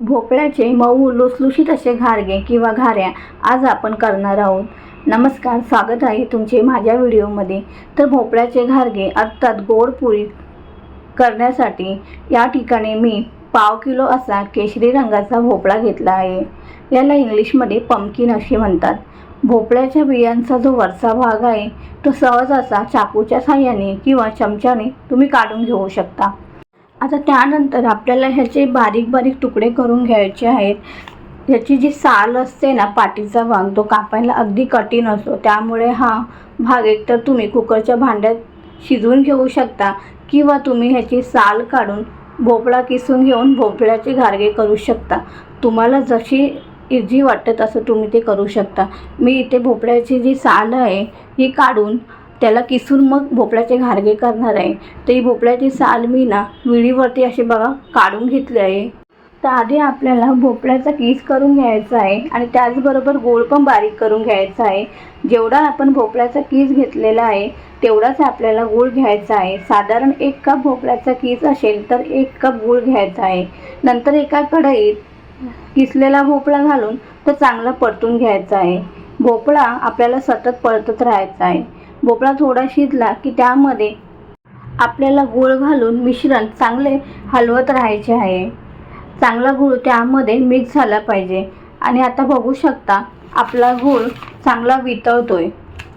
भोपळ्याचे मऊ लुसलुशीत असे घारगे किंवा घाऱ्या आज आपण करणार आहोत. नमस्कार स्वागत आहे तुमचे माझ्या व्हिडिओमध्ये. तर भोपळ्याचे घारगे अर्थात गोड पुरी करण्यासाठी या ठिकाणी मी पाव किलो असा केशरी रंगाचा भोपळा घेतला आहे. याला इंग्लिशमध्ये पमकिन असे म्हणतात. भोपळ्याच्या बियांचा जो वरचा भाग आहे तो सहज असा चाकूच्या साह्याने किंवा चमच्याने तुम्ही काढून घेऊ शकता. आता त्यानंतर आपल्याला ह्याचे बारीक बारीक तुकडे करून घ्यायचे आहेत. ह्याची जी साल असते ना पाठीचा भाग तो कापायला अगदी कठीण असतो. त्यामुळे हा भाग एकतर तुम्ही कुकरच्या भांड्यात शिजवून घेऊ शकता किंवा तुम्ही ह्याची साल काढून भोपळा किसून घेऊन भोपळ्याचे घारगे करू शकता. तुम्हाला जशी इझी वाटतं तसं तुम्ही ते करू शकता. मी इथे भोपळ्याची जी साल आहे ही काढून त्याला किसून मग भोपळ्याचे घारगे करणार आहे. तर ही भोपळ्याची साल मी ना विळीवरती असे बघा काढून घेतली आहे. तर आधी आपल्याला भोपळ्याचा किस करून घ्यायचा आहे आणि त्याचबरोबर गोळ पण बारीक करून घ्यायचा आहे. जेवढा आपण भोपळ्याचा किस घेतलेला आहे तेवढाच आपल्याला गूळ घ्यायचा आहे. साधारण एक कप भोपळ्याचा किस असेल तर एक कप गूळ घ्यायचा आहे. नंतर एका कढईत किसलेला भोपळा घालून तो चांगला परतून घ्यायचा आहे. भोपळा आपल्याला सतत परतत राहायचा आहे. भोपळा थोडा शिजला की त्यामध्ये आपल्याला गूळ घालून मिश्रण चांगले हलवत राहायचे आहे. चांगला गूळ त्यामध्ये मिक्स झाला पाहिजे. आणि आता बघू शकता आपला गूळ चांगला वितळतोय.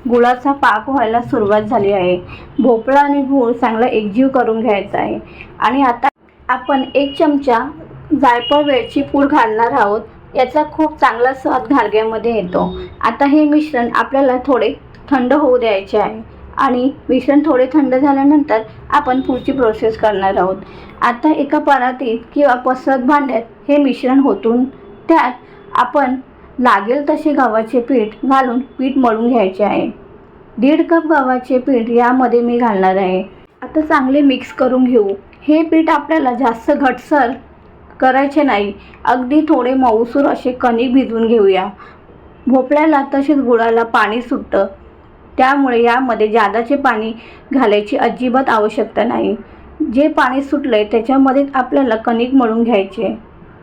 गुळाचा पाक व्हायला सुरुवात झाली आहे. भोपळा आणि गूळ चांगला एकजीव करून घ्यायचा आहे. आणि आता आपण एक चमचा जायफळ वेलची पूड घालणार आहोत. याचा खूप चांगला स्वाद घारग्यामध्ये येतो. आता हे मिश्रण आपल्याला थोडे थंड होऊ द्यायचे आहे. आणि मिश्रण थोडे थंड झाल्यानंतर आपण पुढची प्रोसेस करणार आहोत. आता एका परातीत किंवा पसरत भांड्यात हे मिश्रण होतून त्यात आपण लागेल तसे गव्हाचे पीठ घालून पीठ मळून घ्यायचे आहे. दीड कप गव्हाचे पीठ यामध्ये मी घालणार आहे. आता चांगले मिक्स करून घेऊ. हे पीठ आपल्याला जास्त घटसर करायचे नाही. अगदी थोडे मऊसूर असे कणिक भिजवून घेऊया. भोपळ्याला तसेच गुळाला पाणी सुटतं. त्यामुळे यामध्ये जादाचे पाणी घालायची अजिबात आवश्यकता नाही. जे पाणी सुटलं आहे त्याच्यामध्ये आपल्याला कणिक मळून घ्यायचे.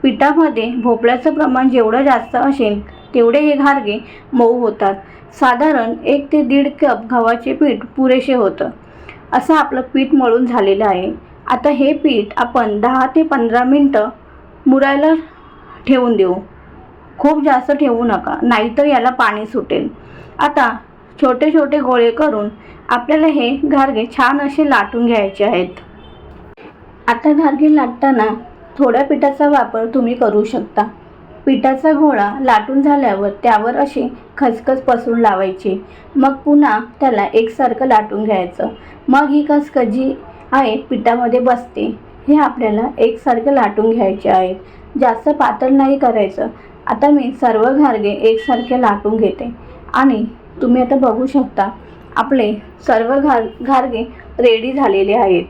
पिठामध्ये भोपळ्याचं प्रमाण जेवढं जास्त असेल तेवढे हे घारगे मऊ होतात. साधारण एक ते दीड कप गव्हाचे पीठ पुरेसे होतं. असं आपलं पीठ मळून झालेलं आहे. आता हे पीठ आपण दहा ते पंधरा मिनटं मुरायला ठेवून देऊ. खूप जास्त ठेवू नका नाहीतर याला पाणी सुटेल. आता छोटे छोटे गोळे करून आपल्याला हे घारगे छान असे लाटून घ्यायचे आहेत. आता घारगे लाटताना थोड्या पिठाचा वापर तुम्ही करू शकता. पिठाचा गोळा लाटून झाल्यावर त्यावर अशी खसखस पसरून लावायची. मग पुन्हा त्याला एकसारखं लाटून घ्यायचं. मग ही खसखस जी आहे पिठामध्ये बसते हे आपल्याला एकसारखं लाटून घ्यायचे आहे. जास्त पातळ नाही करायचं. आता मी सर्व घारगे एकसारखे लाटून घेते. आणि तुम्ही आता बघू शकता आपले सर्व घार घारगे रेडी झालेले आहेत.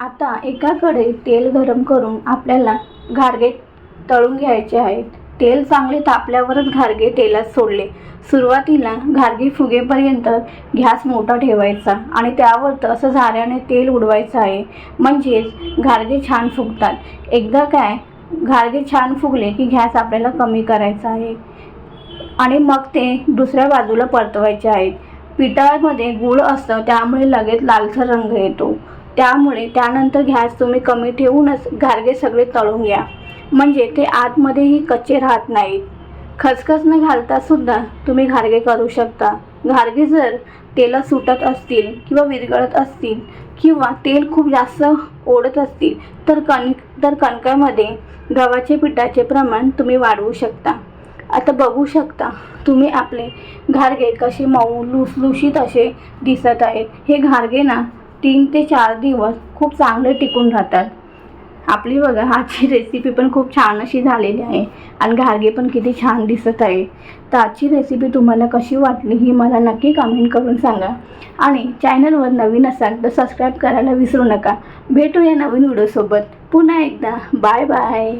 आता एकाकडे तेल गरम करून आपल्याला घारगे तळून घ्यायचे आहेत. तेल चांगले तापल्यावरच घारगे तेलात सोडले. सुरुवातीला घारगे फुगेपर्यंत गॅस मोठा ठेवायचा आणि त्यावर तसं झाऱ्याने तेल उडवायचं आहे. म्हणजेच घारगे छान फुगतात. एकदा काय घारगे छान फुगले की गॅस आपल्याला कमी करायचा आहे. आणि मग ते दुसऱ्या बाजूला परतवायचे आहेत. पिठामध्ये गूळ असतं त्यामुळे लगेच लालसर रंग येतो. त्यामुळे त्यानंतर गॅस तुम्ही कमी ठेवूनच घारगे सगळे तळून घ्या. म्हणजे ते आतमध्येही कच्चे राहत नाहीत. खसखस न घालता सुद्धा तुम्ही घारगे करू शकता. घारगे जर तेला सुटत असतील किंवा विरघळत असतील किंवा तेल खूप जास्त ओढत असतील तर कणिक तर कणकामध्ये गव्हाचे पिठाचे प्रमाण तुम्ही वाढवू शकता. आता बघू शकता तुम्ही आपले घारगे कसे मऊ लुसलुशीत असे दिसत आहेत. हे घारगे ना तीन ते चार दिवस खूप चांगले टिकून राहतात. आपली बघा आजची रेसिपी पण खूप छान अशी झालेली आहे. आणि घारगे पण किती छान दिसत आहे. तर आजची रेसिपी तुम्हाला कशी वाटली ही मला नक्की कमेंट करून सांगा. आणि चॅनलवर नवीन असाल तर सबस्क्राईब करायला विसरू नका. भेटूया नवीन व्हिडिओसोबत पुन्हा एकदा. Bye bye